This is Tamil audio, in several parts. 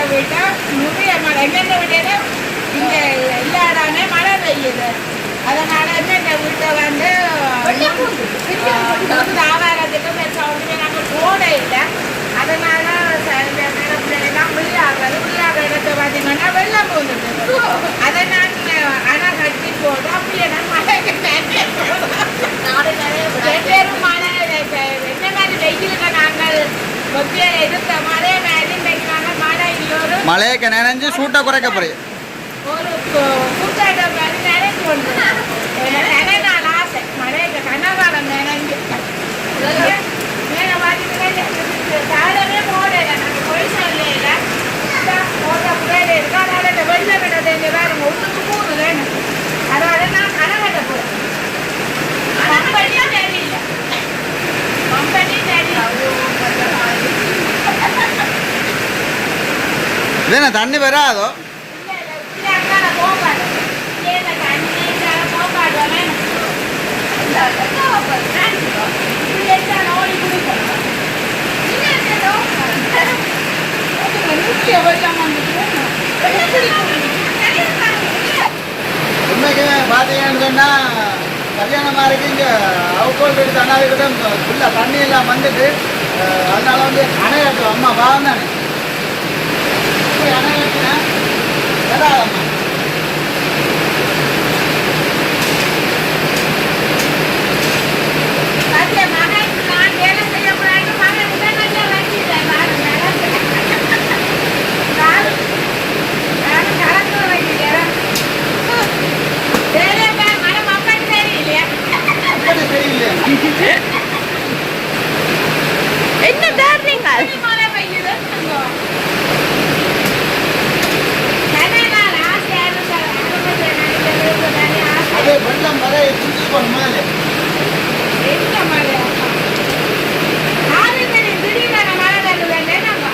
என்னென்ன வீட்டா நிறைய மழை என்னென்ன வீட்டா இங்க எல்லா இடமே மழை பெய்யுது. அதனால என்னென்ன வீட்டை வந்து ஆதாரத்துக்கு பெருசாக நாங்கள் போட இல்லை. அதனால சில நேரத்துலாம் விளையாடுறது விளையாடுற இடத்தை பார்த்தீங்கன்னா வெள்ளம் போகுது அதை நான் அணை கட்டி போட்டு அப்படியே நான் மழைக்கு வெவ்வேறு மழை என்ன மாதிரி வெயிலுக்கு நாங்கள்? வெவ்வேறு எதிர்த்த மழை மாதிரி இன்னைக்கு நாங்கள் மழை ஒரு மழையக்க நினைஞ்சு சூட்டை குறைக்க போறீங்க ஒரு கூட்டாட்டம் மாதிரி நினைச்சு கொண்டு நினைநாள் ஆசை மழைக்கு கனகாலம் நினைஞ்சு மேலே பார்த்தீங்கன்னா காலமே போடல நாங்கள் போய் சொல்லல போட்ட புகையில இருக்கா அதோட இந்த வெள்ளை விடது இந்த வேறு ஒன்றுக்கு மூணு வேணும் அதோட நான் கனகட்ட போகிறேன் கம்பெனியும் தெரியல கம்பெனியும் தெரியல இது என்ன தண்ணி வராதோ உண்மைக்கு பார்த்தீங்கன்னு சொன்னால் கல்யாணமாக இருக்கு இங்கே அவுட்கோல் வீடு தான் ஃபுல்லாக தண்ணி எல்லாம் வந்துட்டு அதனால் அதனால வந்து அணையாட்டும் அம்மா பாவம் தானே இப்படி அணையாட்டுனா வராதம்மா அப்படி தெரியலையே என்ன தேடுறீங்க மழை பெய்யுது அது வெள்ளம் வர சுற்றி போகணும் முதல்ல எந்த மழை ஆறு மணி திடீர்னு மழை வருது நாங்க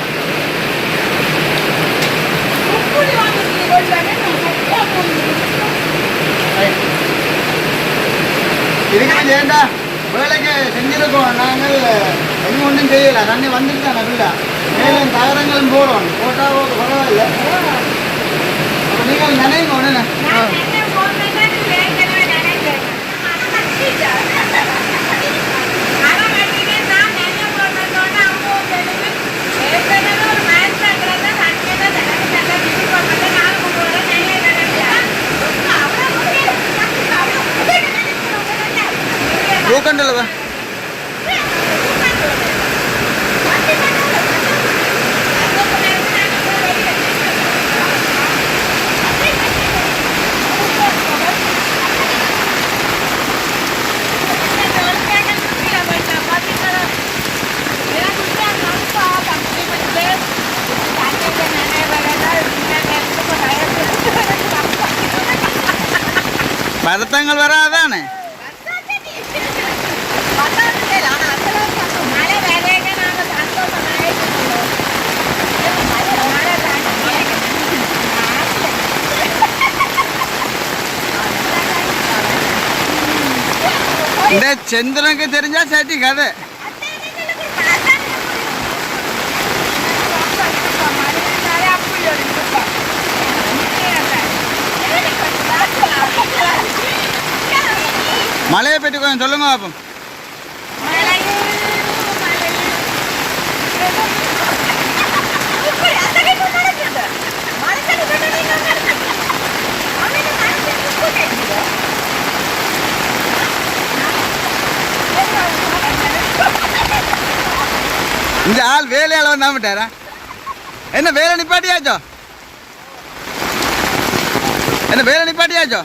உப்புடி வாங்கி கொண்டு இதுக்கு ஏண்டா வேலைக்கு செஞ்சிருக்கோம்? நாங்கள் எங்க ஒன்றும் செய்யலை. தண்ணி வந்துருக்கா நல்லா மேலும் தகரங்களும் போடுவோம் போட்டால் பரவாயில்ல. நீங்கள் நினைங்க ஒன்று நான் என்ன போடுறேன்னு ஏற்கனவே நினைக்கிறேன் ஆனா கட்டினே நான் என்ன போடுறதோட அம்மா தெரிஞ்சு ஏற்கனவே ஒரு மேட்ச் பண்ணுறத சண்டே எனக்கு நல்லா விதி பண்ணுறது நான் போடுற நிறைய பூக்கண்டில் பதத்தங்கள் வராதானே மழை வேலைங்க நாங்கள் சந்தோஷமாக மழை இந்த சந்திரனுக்கு தெரிஞ்சா சேட்டி கதை. மழையை பற்றி கொஞ்சம் சொல்லுங்க பாப்போம். இந்த ஆள் வேலையால் வந்தாமட்டாரா என்ன வேலை நிப்பாட்டியாச்சோ? என்ன வேலை நிப்பாட்டியாச்சோ?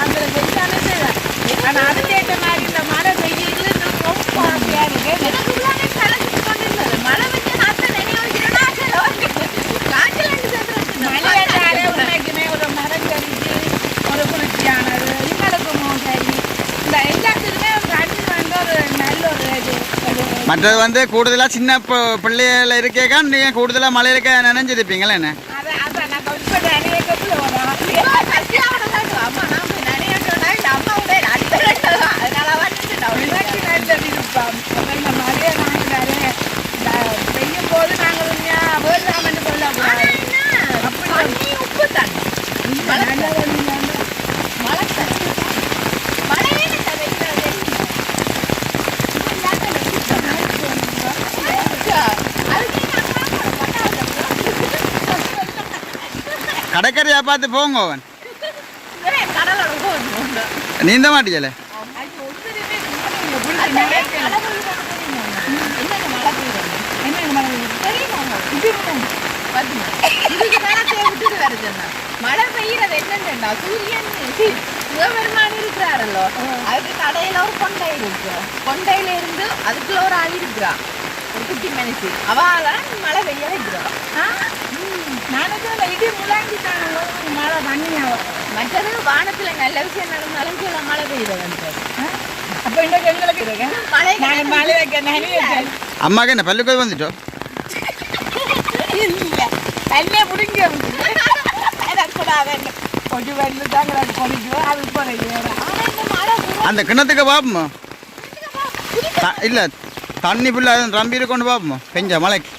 அந்த வெயிலான செய்தான் ஆனால் அதுக்கு ஏற்ற மாதிரி இந்த மழை பெய்யுது ரொம்ப ஆசையாக இருக்கு எனக்கு உள்ளானே கலந்துட்டு கொண்டிருந்தது மழை வந்து நாத்த நினைவு மழையாலே உண்மைக்குமே ஒரு மரம் கழிச்சு ஒரு குளிர்ச்சியானது எங்களுக்கும் சரி இந்த எல்லாத்துக்குமே ஒரு தண்ணி வந்து ஒரு நல்ல ஒரு இது ஒரு மற்றது வந்து கூடுதலாக சின்ன ப- பிள்ளைகள் இருக்கேக்கா நீங்கள் கூடுதலாக மழை இருக்க நினைஞ்சிருப்பீங்களே என்ன? அத அத நான் இப்ப நிறைய கப்புல வரோம் அம்மா நான் போய் நிறைய சொன்னா இந்த அம்மாவோட அடுத்த அதனால வந்துட்டு எனக்கு நல்ல விருப்பம் அப்ப இந்த மழையை நாங்கள் நிறைய இந்த பெய்யும் போது நாங்கள் உண்மையாக வேண்டாமன்னு சொல்லக்கூடாது அப்படி உப்பு தண்ணி நல்ல தண்ணி மழை தண்ணி மழையே கடைக்கரையா பார்த்து போங்க அவன் நீந்த மாட்டீங்களே மழை பெய்யறது என்னன்னா சூரியன் சிவபெருமான் இருக்கிறாரல்லோ அதுக்கு கடையில ஒரு கொண்டை இருக்கு கொண்டையில இருந்து அதுக்குள்ள ஒரு ஆள் இருக்கிறா ஒரு குட்டி மனுஷி அவளாம் மழை பெய்ய வைக்கிறோம் இடி முழங்கிட்டான? மழை பண்ணியா மற்றது வானத்துல நல்ல விஷயம் நடந்தாலும் சில மழை பெய்யுது அப்ப இன்றைக்கு எங்களுக்கு மழை மழை வைக்க நிறைய அம்மாக்கு என்ன பல்லுக்கு வந்துட்டோம் இல்ல. தண்ணே முடிங்க கூடாது கொஞ்சம் வந்து தாங்க அது அந்த கிணத்துக்கு பார்ப்போமா த- இல்ல தண்ணி புள்ள ரம்பி கொண்டு பார்ப்போமா பெஞ்ச மழைக்கு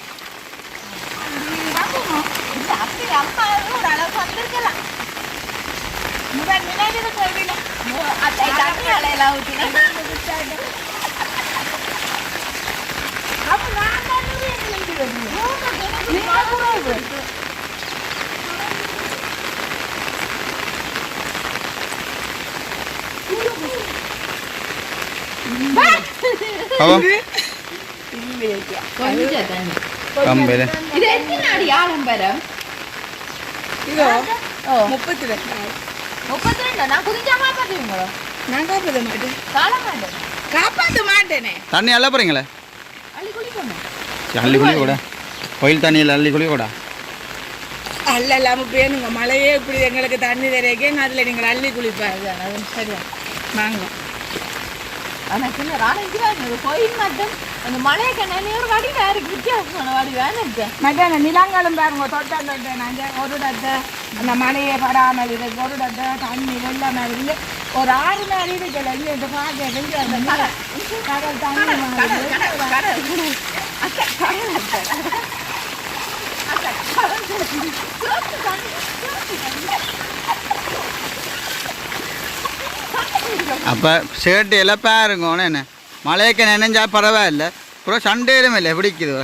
அப்படி அம்மா ஒரு அளவுக்கு வந்திருக்கலாம் முதல் நினைவு கோயில அத்தை தண்ணி அலையெல்லாம் ஊற்றி அப்ப நான் தான் பாவம் கொஞ்சம் தண்ணி கம்பேல இது நான் காப்பாற்ற மாட்டேன். கால மாட்டேன் காப்பாற்ற மாட்டேனே. தண்ணி அள்ள போறீங்களே? அள்ளி குளிக்கணும் அள்ளி குழி கூட கோயில் தண்ணியில் அள்ளி குழி கூட அல்ல இல்லாமல் பேணுங்க. மழையே இப்படி எங்களுக்கு தண்ணி தரைக்கே அதில் நீங்கள் அள்ளி குளிப்பாரு அது சரியா? வாங்க. ஆனால் சின்ன ராணிக்கு கோயில் மட்டும் அந்த மலையை கண்ணி ஒரு வடி வேறு வித்தியாசமான வடி வேணும் இருக்கு மத்தியானம் நிலங்களும் பாருங்க தொட்டேன் நாங்கள் ஒரு இடத்தை அந்த மழையே படாமல் இருக்கு ஒரு இடத்தை தண்ணி வெள்ள மாதிரி ஒரு ஆறு மாதிரி இருக்குல்ல இங்கே இந்த பார்க்க கொஞ்சம் அந்த கடல் தண்ணி. அப்போ ஷர்ட் எல்லாம் பாருங்க என்ன? மழைக்கு நினைஞ்சா பரவாயில்ல அப்புறம் சண்டேலும் இல்லை பிடிக்குது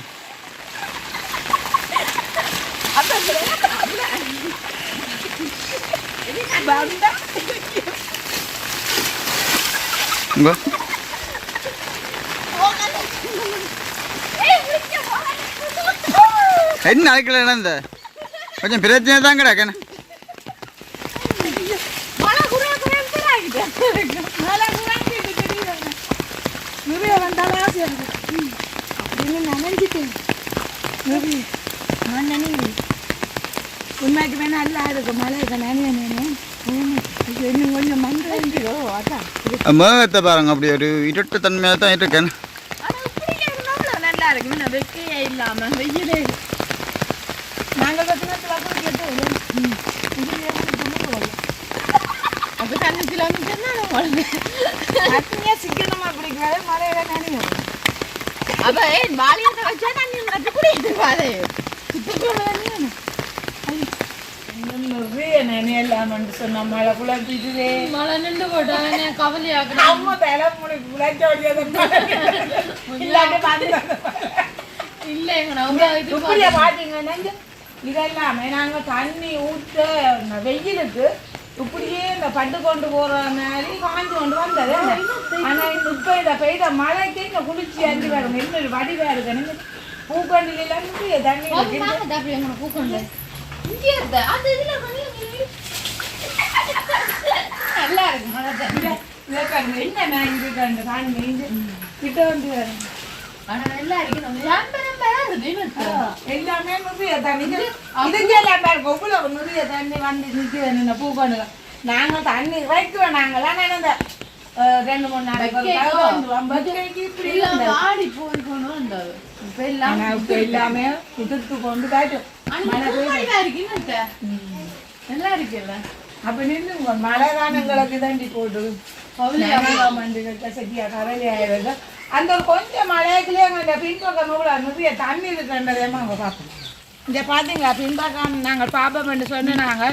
வந்தா இங்கோ என்ன அதுக்குள்ள நடந்த கொஞ்சம் பிரச்சனை தான் கிடக்கண்ணே மழை குறைய குறைய ஆகிட்டு மழை குறைஞ்சிட்டு தெரியுது நிறைய வந்தாலும் ஆசையாக இருக்கு ம். அப்படின்னு நினைஞ்சிட்டேன் நிறைய நான் நினைக்கிறேன். உண்மைக்கு வேணா நல்லா இருக்கு மழைக்கு நினைய நினைவு இது இன்னும் கொஞ்சம் வேண்டியோ அதான் இது மேகத்தை பாருங்க அப்படி ஒரு இருட்டு தன்மையாக தான் இருக்கேன். நல்லா இருக்கு வெக்கையே இல்லாம வெயிலே. நாங்கள் பத்தினத்தில் அப்படி கேட்டோம் அப்ப தண்ணி கிலோமீட்டர் தான் சிக்கனமாக பிடிக்காது மழையில நினையும். அப்ப ஏன் வாலியத்தை வச்சா தண்ணி நட்டு குடிட்டு பாரு இதெல்லாமே நாங்கள் தண்ணி ஊற்ற வெயிலுக்கு இப்படியே இந்த பட்டு கொண்டு போற மாதிரி காஞ்சு கொண்டு வந்தது. ஆனா இந்த இப்ப இந்த பெய்த மழைக்கு இந்த குளிர்ச்சி அஞ்சு வரும் இன்னொரு வடிவா இருக்கு. பூக்கண்டில இருந்து தண்ணி இருக்கு. நல்லா இருக்கு மழை தண்ணி இதை என்ன நான் இங்க கண்டு இங்க கிட்ட வந்து பாருங்க. எல்லாமே நிறைய தண்ணி பாருங்க இவ்வளவு தண்ணி வந்து இந்த பூக்கணுங்க நாங்க தண்ணி வைக்குவோம் நாங்களாம் நான் இந்த ரெண்டு மூணு நாளைக்கு எல்லாமே உதிர்த்து கொண்டு காட்டும். நல்லா இருக்குல்ல அப்ப நின்னுங்க மழை காலங்களுக்கு தாண்டி போட்டு சரியா கவலை ஆயிடுது அந்த ஒரு கொஞ்சம் மழைக்குள்ளே அந்த பின்பக்கம் இவ்வளோ நிறைய தண்ணி இருக்குன்றதேமா அவங்க பார்ப்போம். இங்க பாத்தீங்களா பின்பக்கம் நாங்கள் பாப்போம் என்று சொன்னாங்க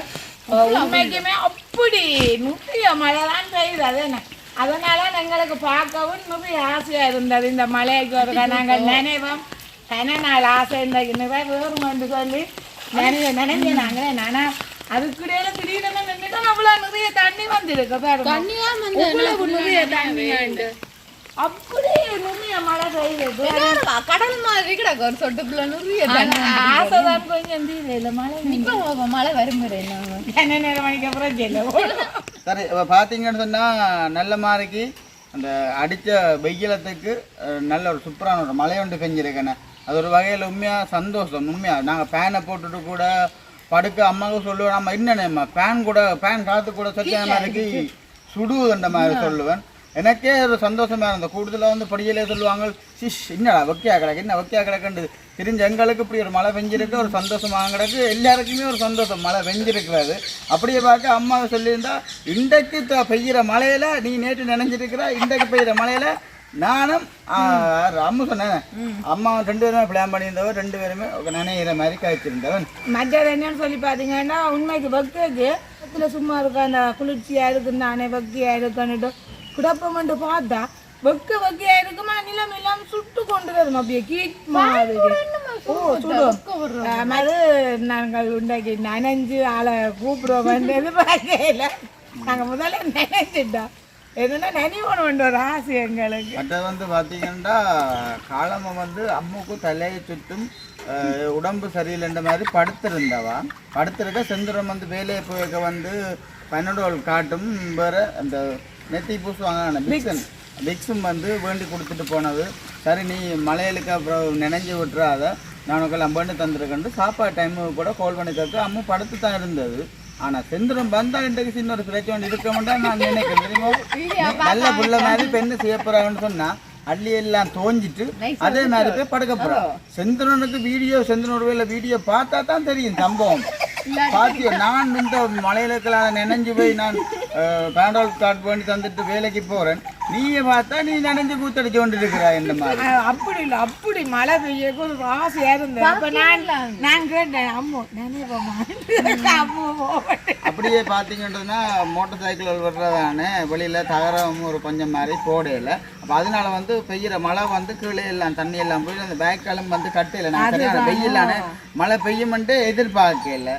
உண்மைக்குமே அப்படி நிறைய மழை தான் பெய்யுது அது என்ன? அதனால எங்களுக்கு பார்க்கவும் நிறைய ஆசையா இருந்தது. இந்த மழைக்கு ஒரு நாங்கள் நினைவோம். கன நாள் ஆசை இந்த நிறைவேறும் என்று சொல்லி நினைவு நினைஞ்சு நாங்களே. நானா அதுக்கிடையில திடீர்னு நின்றுட்டு அவ்வளோ நிறைய தண்ணி வந்திருக்கு பாருங்க. தண்ணியா வந்து இவ்வளவு நிறைய தண்ணி உண்டு. அப்படி நிறைய மழை பெய்யுது. கடல் மாதிரி கிடக்கு ஒரு சொட்டுக்குள்ள நிறைய ஆசைதான் கொஞ்சம் தீவிர மழை இப்ப மழை நாங்க என்ன? நேரம் மணிக்கு அப்புறம் சரி இப்போ பார்த்தீங்கன்னு சொன்னால் நல்ல மாதிரிக்கு அந்த அடித்த வெயிலத்துக்கு நல்ல ஒரு சூப்பரான ஒரு மழை ஒன்று பெஞ்சிருக்கேண்ணே அது ஒரு வகையில் உண்மையாக சந்தோஷம் உண்மையாக நாங்கள் ஃபேனை போட்டுட்டு கூட படுக்க அம்மாவுக்கு சொல்லுவேன் நம்ம என்னண்ணேம்மா ஃபேன் கூட ஃபேன் காற்று கூட சத்தியான மாதிரிக்கு சுடுதுன்ற மாதிரி சொல்லுவேன். எனக்கே ஒரு சந்தோஷமா இருந்தது கூடுதலாக வந்து படியிலே சொல்லுவாங்க சிஷ் என்னடா வெக்கையா கிடக்கு என்ன வெக்கையா கிடக்குன்றது தெரிஞ்ச எங்களுக்கு இப்படி ஒரு மழை பெஞ்சிருக்கு ஒரு சந்தோஷமாக கிடக்கு. எல்லாருக்குமே ஒரு சந்தோஷம் மழை பெஞ்சிருக்கிறது. அப்படியே பார்க்க அம்மா சொல்லியிருந்தா இன்றைக்கு த- பெய்கிற மழையில நீ நேற்று நினைஞ்சிருக்கிற இன்றைக்கு பெய்கிற மழையில நானும் அம்மா சொன்னேன். அம்மா ரெண்டு பேருமே பிளான் பண்ணியிருந்தவன் ரெண்டு பேருமே நினைக்கிற மாதிரி காய்ச்சிருந்தவன். மற்றது என்னன்னு சொல்லி பார்த்தீங்கன்னா உண்மைக்கு பக்கத்துல சும்மா இருக்க அந்த குளிர்ச்சியா இருக்கு நானே பக்தியா இருக்குன்னுட்டு குழப்பம்ட்டு பார்த்தா வெக்க வெக்கையா இருக்குமா? நிலம் எல்லாம் சுட்டு கொண்டு வரும் அப்படியே கீட் மாதிரி ஓ சுடும் அது நாங்கள் உண்டாக்கி நனைஞ்சு ஆளை கூப்பிடுவோம் வந்து. பார்க்கல நாங்கள் முதல்ல நினைச்சிட்டோம் எதுனா நினைவோம் கொண்டு ஒரு ஆசை எங்களுக்கு. மற்றது வந்து பார்த்தீங்கன்னா காலமாக வந்து அம்முக்கு தலையை சுற்றும் அஹ், உடம்பு சரியில்லைன்ற மாதிரி படுத்திருந்தவா. படுத்திருக்க செந்துரம் வந்து வேலையை போயிருக்க வந்து பன்னெண்டு காட்டும் வேற அந்த நெத்தி பூசுவாங்க பிக்சன் பிக்ஸும் வந்து வேண்டி கொடுத்துட்டு போனது. சரி நீ மலையலுக்கு அப்புறம் நினைஞ்சு விட்டுறாத. நான் உனக்கு அம்பண்டு தந்துருக்கேன் சாப்பாடு டைமு கூட கால் பண்ணி கேட்க அம்மா படுத்து தான் இருந்தது. ஆனால் செந்துரம் வந்தா இன்றைக்கு சின்ன ஒரு பிரச்சனை இருக்க மாட்டேன் நான் நினைக்கிறேன். நல்ல புள்ள மாதிரி பெண்ணு செய்ய போறாங்கன்னு சொன்னா அள்ளி எல்லாம் தோஞ்சிட்டு அதே மாதிரி போய் படுக்க போறோம் செந்திரனுக்கு வீடியோ செந்திரனோட வேலை வீடியோ பார்த்தா தான் தெரியும் சம்பவம். பாத்தியோ நான் இந்த மலையில நினைஞ்சு போய் நான் பேண்டால் கார்டு பண்ணி தந்துட்டு வேலைக்கு போறேன். நீயே பார்த்தா நீ நினைஞ்சு கூத்தடிச்சு கொண்டு இருக்கிறாய் இந்த மாதிரி. அப்படி இல்லை அப்படி மழை பெய்யக்கு ஒரு ஆசையா இருந்தது. அப்ப நான் நான் கேட்டேன் அம்மு போகட்டும். அப்படியே பார்த்தீங்கன்னா மோட்டார் சைக்கிள் வர்றதானே வெளியில் தகரம் ஒரு கொஞ்சம் மாதிரி போடையில அப்போ அதனால வந்து பெய்கிற மழை வந்து கீழே எல்லாம் தண்ணி எல்லாம் போய் அந்த பேக்கெல்லாம் வந்து கட்டையில் நான் வெயிலான மழை பெய்யுமென்ட்டு எதிர்பார்க்கல.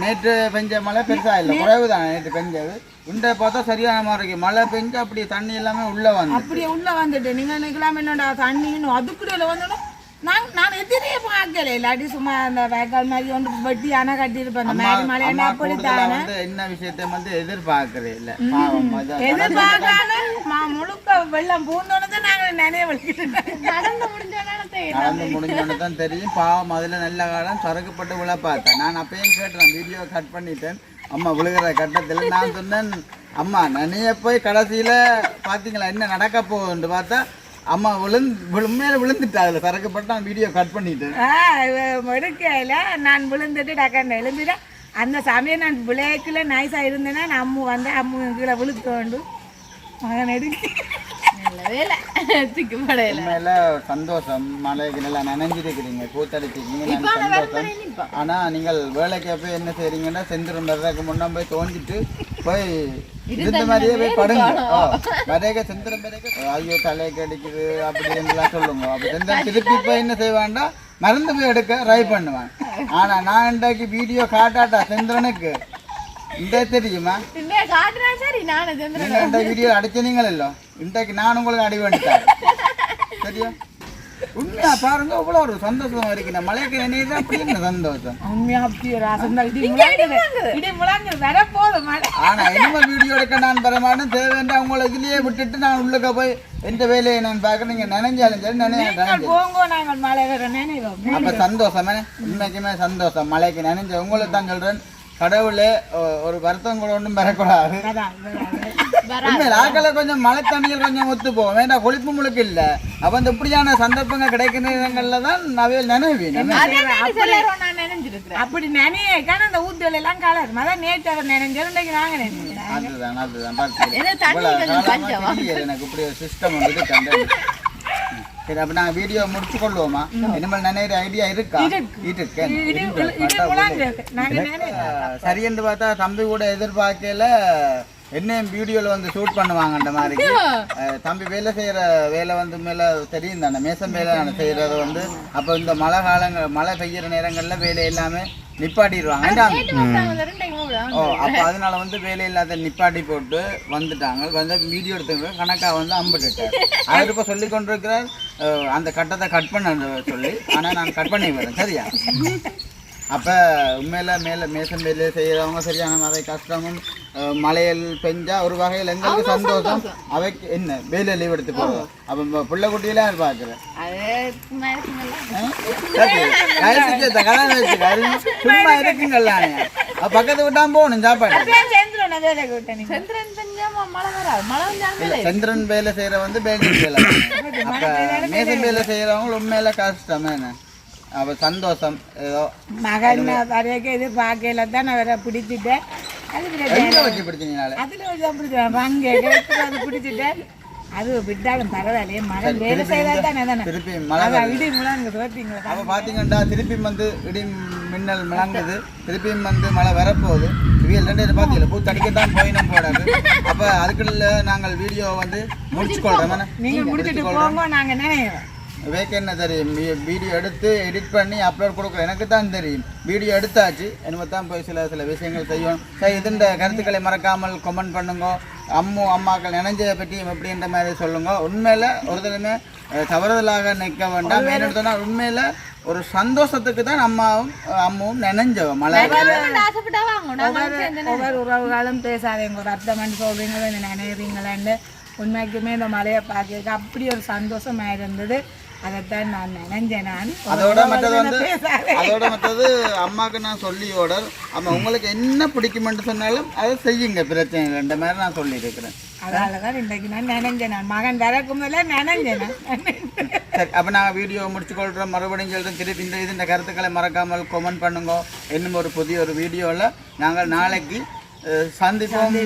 நேற்று பெஞ்ச மழை பெருசா இல்லை குறைவு தான் நேற்று பெஞ்சது. இந்த பார்த்தா சரியான மாதிரி இருக்கு மழை பெஞ்சு அப்படியே தண்ணி எல்லாமே உள்ளே வந்து அப்படியே உள்ள வந்துட்டு. நீங்க நினைக்கலாம் என்னடா தண்ணின்னு அதுக்குள்ள வந்துடும் நான் நான் எதிரே பார்க்கல. இல்லாட்டி சும்மா அந்த வேக்கால் மாதிரி வந்து வெட்டி அணை கட்டியிருப்பேன். அந்த மாதிரி மழை அம்மா அப்படி கூடுதலா வந்து என்ன விஷயத்தை வந்து எதிர்பார்க்கறே இல்லை. எதிர்பார்க்காம மா- முழுக்க வெள்ளம் பூந்தோன்னு நாங்கள் நினைவு நடந்து முடிஞ்ச நேரத்தை நடந்து முடிஞ்சோன்னு தான் தெரியும். பாவம் அதில் நல்ல காலம் சறுக்கப்பட்டு விழ பார்த்தேன். நான் அப்பயும் கேட்டேன் வீடியோ கட் பண்ணிட்டேன். அம்மா விழுகிற கட்டத்தில் நான் சொன்னேன் அம்மா நனைய போய் கடைசியில் பார்த்தீங்களா என்ன நடக்க போகுதுன்னு பார்த்தா அம்மா விழுந்து மேலே விழுந்துட்டா அதில் சறுக்கப்பட்டு வீடியோ கட் பண்ணிட்டேன். எடுக்கையில் நான் விழுந்துட்டு டக்காண்ட எழுந்துட்டேன். அந்த சமயம் நான் பிளேக்கில் நைஸாக இருந்தேன்னா நான் அம்மு வந்து அம்மு கீழே விழுத்து வேண்டும் மகன் எடுக்க உண்மையில சந்தோஷம் நல்லா நனைஞ்சிருக்கிறீங்க கூத்தடிச்சிருக்கீங்க ஆனா நீங்கள் வேலைக்கு போய் என்ன செய்றீங்கன்னா செந்திரம் வர்றதுக்கு முன்னா போய் தோஞ்சிட்டு போய் இருந்த மாதிரியே போய் படுங்க. வரைக செந்திரம் ஐயோ தலைக்கு அடிக்குது அப்படின்னுலாம் சொல்லுங்க. அப்ப செந்திரம் திருப்பி போய் என்ன செய்வான்டா மறந்து போய் எடுக்க ட்ரை பண்ணுவான். ஆனா நான் இன்றைக்கு வீடியோ காட்டாட்டா செந்திரனுக்கு இந்த வீடியோ அடிச்சனீங்களோ இன்றைக்கு நான் உங்களுக்கு அடி வேண்டிட்டேன் சரியா உண்மையா பாருங்க இவ்வளோ ஒரு சந்தோஷமா இருக்கு மலைக்கு நினைவு அப்படி என்ன சந்தோஷம் உண்மையா வர போதும் மழை ஆனா இனிமே வீடியோ எடுக்க நான் பெறமாட்டேன் தேவையான உங்களை இதுலயே விட்டுட்டு நான் உள்ளுக்க போய் எந்த வேலையை நான் பார்க்க நீங்க நினைஞ்சாலும் சரி நினைஞ்ச நீங்கள் போங்கோ நாங்கள் மழை வர நினைவோம் அப்ப சந்தோஷமே உண்மைக்குமே சந்தோஷம் மலைக்கு நினைஞ்ச உங்களுக்கு தான் சொல்றேன் கடவுளே ஒரு வருத்தம் கூட ஒன்றும் பெறக்கூடாது. உண்மையில ஆக்களை கொஞ்சம் மழை தண்ணிகள் கொஞ்சம் ஒத்து போகும் வேண்டாம் கொழுப்பு முழுக்கு இல்ல. அப்ப இந்த இப்படியான சந்தர்ப்பங்கள் கிடைக்கிற நேரங்கள்ல தான் நவையில் நினைவீங்க சொல்லறோம் நான் நினைஞ்சிருக்கிறேன். அப்படி நினைக்கான அந்த ஊத்துல எல்லாம் கலர் அதான் நேற்று அவர் இன்னைக்கு நாங்க நினைக்கிறேன் அதுதான் அதுதான் எனக்கு இப்படி ஒரு சிஸ்டம் வந்து இருக்கு சரி அப்ப நாங்க வீடியோ முடிச்சு கொள்வோமா இனிமேல் நினைக்கிற ஐடியா இருக்கா? இருக்கு. நினை சரி என்று பார்த்தா தம்பி கூட எதிர்பார்க்கல என்னையும் வீடியோல வந்து ஷூட் பண்ணுவாங்க அந்த மாதிரி தம்பி வேலை செய்யற வேலை வந்து மேல தெரியும் தானே. மேசம் வேலை நான் செய்யறது வந்து அப்ப இந்த மழை காலங்கள் மழை பெய்யற நேரங்கள்ல வேலை எல்லாமே நிப்பாட்டிடுவாங்க? ஓ அப்போ அதனால வந்து வேலை இல்லாத நிப்பாட்டி போட்டு வந்துட்டாங்க. வந்து வீடியோ எடுத்துங்க கணக்கா வந்து அம்பிட்டுட்டார் அவர் இப்போ சொல்லி கொண்டிருக்கிறார் அந்த கட்டத்தை கட் பண்ண சொல்லி. ஆனா நான் கட் பண்ணி வரேன் சரியா? அப்ப உண்மையில மேல மேசம் வேலை செய்யறவங்க சரியான மழை கஷ்டமும் மழையில் பெஞ்சா ஒரு வகையில் எங்களுக்கு சந்தோஷம். அவைக்கு என்ன? வேலை லீவ் எடுத்து போறோம் அப்ப பிள்ளை குட்டியெல்லாம் பார்க்குறேன் சும்மா இருக்குங்கல்ல பக்கத்து விட்டா போகணும் சாப்பாடு. சந்திரன் வேலை செய்யற வந்து பேங்கிங் வேலை அப்ப மேசம் வேலை. செய்யறவங்க உண்மையில கஷ்டம் என்ன? அப்ப சந்தோஷம். ஏதோ மகன் வரைக்கும் இது பார்க்கல தான் அவரை பிடிச்சிட்டேன். அது வச்சு பிடிச்சீங்கனால அதுல வச்சு பிடிச்சேன் அங்கே அது பிடிச்சிட்டேன். அது விட்டாலும் பரவாயில்லையே. மழை வேலை செய்தா தானே தானே. திருப்பி மழை இடி முழங்கு பார்த்தீங்களா அப்ப பாத்தீங்கன்னா திருப்பி வந்து இடி மின்னல் மிளங்குது. திருப்பியும் வந்து மழை வரப்போகுது. இவியல் ரெண்டு பாத்தீங்களா? பூ தடிக்கத்தான் போயினும் போடாது அப்ப அதுக்குள்ள நாங்கள் வீடியோ வந்து முடிச்சு கொள்றோம் நீங்க முடிச்சிட்டு போங்க நாங்க நினைக்கிறோம் வேக்க என்ன தெரியும்? வீ- வீடியோ எடுத்து எடிட் பண்ணி அப்லோட் கொடுக்குறேன் எனக்கு தான் தெரியும். வீடியோ எடுத்தாச்சு. என்னமோ தான் போய் சில சில விஷயங்கள் செய்யணும். சரி இதுன்ற கருத்துக்களை மறக்காமல் கமெண்ட் பண்ணுங்க. அம்மு அம்மாக்கள் நினைஞ்சதை பற்றி எப்படின்ற மாதிரி சொல்லுங்க. உண்மையில ஒரு தடவை அஹ், தவறுதலாக நிற்க வேண்டாம். சொன்னா உண்மையில ஒரு சந்தோஷத்துக்கு தான் அம்மாவும் அம்மாவும் நினைஞ்சவ மழை ஒவ்வொரு உறவுகளும் பேசாதீங்க. ஒரு அர்த்தம் சொல்றீங்களோ இந்த நினைக்கிறீங்களான்னு உண்மைக்குமே இந்த மழையை பார்க்க அப்படி ஒரு சந்தோஷமா இருந்தது அதைத்தான் நான் நினைஞ்சேன் நான். அதோட மற்றது வந்து. அதோட மற்றது அம்மாவுக்கு நான் சொல்லி ஓடர் அம்மா உங்களுக்கு என்ன பிடிக்குமென்று சொன்னாலும் அதை செய்யுங்க பிரச்சனை இந்த மாதிரி நான் சொல்லியிருக்கிறேன். அதனால தான் இன்றைக்கு நான் நினைஞ்சேன் நான். மகன் திறக்கும் போல நினைஞ்சேன் நான். சரி அப்போ நாங்கள் வீடியோ முடிச்சுக்கொள்கிறோம் மறுபடியும் சொல்கிறோம் திருப்பி இந்த இது இந்த கருத்துக்களை மறக்காமல் கமெண்ட் பண்ணுங்க. இன்னும் ஒரு புதிய ஒரு வீடியோவில் நாங்கள் நாளைக்கு சந்திப்போம்.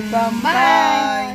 பாய்